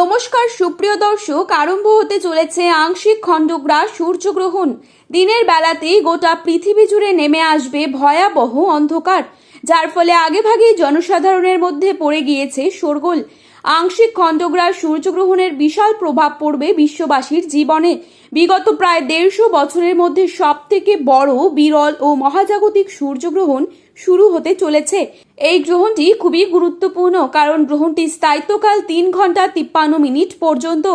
নমস্কার, সুপ্রিয় দর্শক, আরম্ভ হতে চলেছে আংশিক খণ্ডগ্রাস সূর্যগ্রহণ। দিনের বেলাতেই গোটা পৃথিবী জুড়ে নেমে আসবে ভয়াবহ অন্ধকার, যার ফলে আগেভাগেই জনসাধারণের মধ্যে পড়ে গিয়েছে শোরগোল। আংশিক খণ্ডগ্রাস সূর্যগ্রহণের বিশাল প্রভাব পড়বে বিশ্ববাসীর জীবনে। বিগত প্রায় দেড়শো বছরের মধ্যে সব থেকে বড়, বিরল ও মহাজাগতিক সূর্যগ্রহণ শুরু হতে চলেছে। এই গ্রহণটি খুবই গুরুত্বপূর্ণ, কারণ গ্রহণটি স্থায়িত্বকাল তিন ঘণ্টা তিপ্পান্ন মিনিট পর্যন্ত,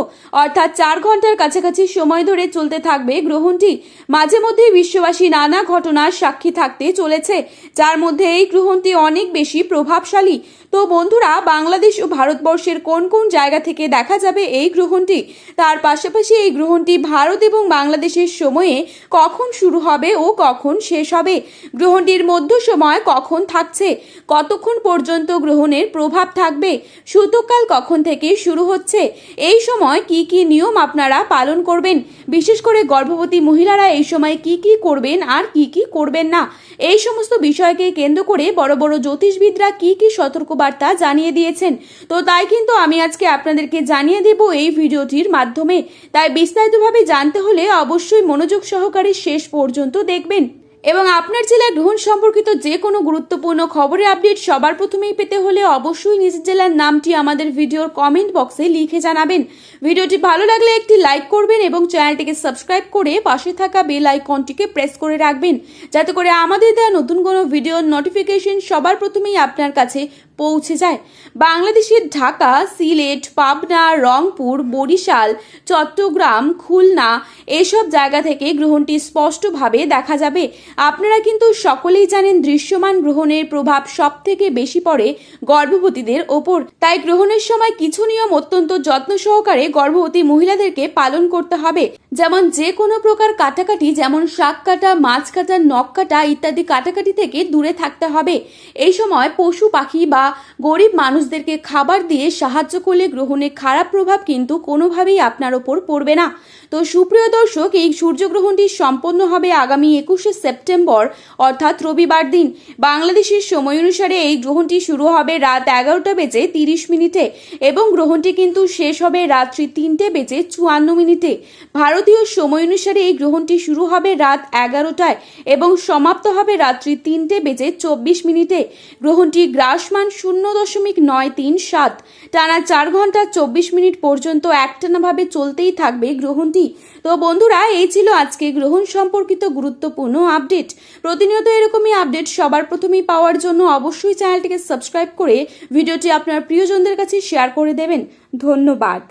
অর্থাৎ চার ঘণ্টার কাছাকাছি সময় ধরে চলতে থাকবে গ্রহণটি। মাঝে মধ্যে বিশ্ববাসী নানা ঘটনার সাক্ষী থাকতে চলেছে, যার মধ্যে এই গ্রহণটি অনেক বেশি প্রভাবশালী। তো বন্ধুরা, বাংলাদেশ ও ভারতবর্ষের কোন কোন জায়গা থেকে দেখা যাবে এই গ্রহণটি? তার পাশাপাশি এই গ্রহণটি ভারত এবং বাংলাদেশের সময়ে কখন শুরু হবে ও কখন শেষ হবে? গ্রহণটির মধ্য সময় কখন থাকছে? কতক্ষণ পর্যন্ত গ্রহণের প্রভাব থাকবে? সূতকাল কখন থেকে শুরু হচ্ছে? এই সময় কি কি নিয়ম আপনারা পালন করবেন? বিশেষ করে গর্ভবতী মহিলারা এই সময় কি কি করবেন আর কি কি করবেন না? এই সমস্ত বিষয়কে কেন্দ্র করে বড় বড় জ্যোতিষবিদরা কি কি সতর্কবার্তা জানিয়ে দিয়েছেন। তো তাই কিন্তু আমি আজকে আপনাদেরকে জানিয়ে দেব এই ভিডিওটির মাধ্যমে। তাই বিস্তারিতভাবে জানতে হলে অবশ্যই মনোযোগ সহকারে শেষ পর্যন্ত দেখবেন। এবং আপনার জেলার গ্রহণ সম্পর্কিত যে কোনো গুরুত্বপূর্ণ খবরের আপডেট সবার প্রথমেই পেতে হলে অবশ্যই নিজের জেলার নামটি আমাদের ভিডিওর কমেন্ট বক্সে লিখে জানাবেন। ভিডিওটি ভালো লাগলে একটি লাইক করবেন এবং চ্যানেলটিকে সাবস্ক্রাইব করে পাশে থাকা বেল আইকনটিকে প্রেস করে রাখবেন, যাতে করে আমাদের দেওয়া নতুন কোনো ভিডিওর নোটিফিকেশন সবার প্রথমেই আপনার কাছে পৌঁছে যায়। বাংলাদেশের ঢাকা, সিলেট, পাবনা, রংপুর, বরিশাল, চট্টগ্রাম, খুলনা এসব জায়গা থেকে গ্রহণটি স্পষ্টভাবে দেখা যাবে। আপনারা কিন্তু সকলেই জানেন দৃশ্যমান গ্রহণের প্রভাব সব থেকে বেশি পড়ে গর্ভবতীদের ওপর। তাই গ্রহণের সময় কিছু নিয়ম অত্যন্ত যত্ন সহকারে গর্ভবতী মহিলাদেরকে পালন করতে হবে। যেমন যে কোনো প্রকার কাটাকাটি, যেমন শাক কাটা, মাছ কাটা, নখ কাটা ইত্যাদি কাটাকাটি থেকে দূরে থাকতে হবে। এই সময় পশু পাখি বা গরিব মানুষদেরকে খাবার দিয়ে সাহায্য করলে গ্রহণের খারাপ প্রভাব কিন্তু কোনোভাবেই আপনার ওপর পড়বে না। তো সুপ্রিয় দর্শক, এই সূর্যগ্রহণটি সম্পন্ন হবে আগামী একুশে সেপ্টেম্বর, অর্থাৎ রবিবার দিন। বাংলাদেশের সময় অনুসারে এই গ্রহণটি শুরু হবে রাত এগারোটা বেজে তিরিশ মিনিটে এবং গ্রহণটি কিন্তু শেষ হবে রাত্রি তিনটে বেজে চুয়ান্ন মিনিটে। ভারতীয় সময় অনুসারে এই গ্রহণটি শুরু হবে রাত এগারোটায় এবং সমাপ্ত হবে রাত্রি তিনটে বেজে চব্বিশ মিনিটে। গ্রহণটি গ্রাসমান শূন্য দশমিক নয় তিন সাত। টানা চার ঘণ্টা চব্বিশ মিনিট পর্যন্ত একটানাভাবে চলতেই থাকবে গ্রহণটি। তো বন্ধুরা, এই ছিল আজকে গ্রহণ সম্পর্কিত গুরুত্বপূর্ণ আপডেট। প্রতিনিয়ত এরকমই আপডেট সবার প্রথমেই পাওয়ার জন্য অবশ্যই চ্যানেলটিকে সাবস্ক্রাইব করে ভিডিওটি আপনার প্রিয়জনদের কাছে শেয়ার করে দেবেন। ধন্যবাদ।